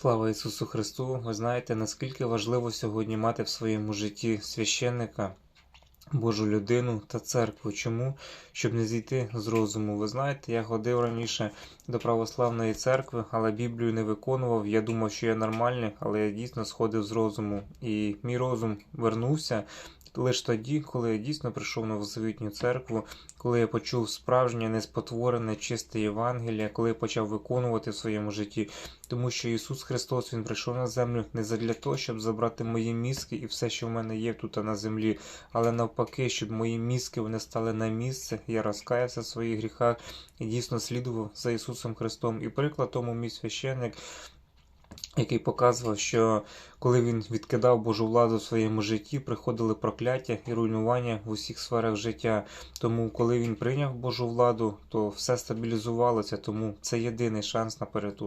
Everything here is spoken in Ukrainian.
Слава Ісусу Христу! Ви знаєте, наскільки важливо сьогодні мати в своєму житті священника, Божу людину та церкву. Чому? Щоб не зійти з розуму. Ви знаєте, я ходив раніше до православної церкви, але Біблію не виконував. Я думав, що я нормальний, але я дійсно сходив з розуму. І мій розум вернувся лише тоді, коли я дійсно прийшов на Новозавітню церкву, коли я почув справжнє, неспотворене, чисте Євангеліє, коли я почав виконувати в своєму житті. Тому що Ісус Христос Він прийшов на землю не задля того, щоб забрати мої мізки і все, що в мене є тут на землі, але навпаки, щоб мої мізки вони стали на місце. Я розкаявся в своїх гріхах і дійсно слідував за Ісусом Христом. І приклад тому мій священник. Який показував, що коли він відкидав Божу владу в своєму житті, приходили прокляття і руйнування в усіх сферах життя. Тому, коли він прийняв Божу владу, то все стабілізувалося. Тому це єдиний шанс на порятунок.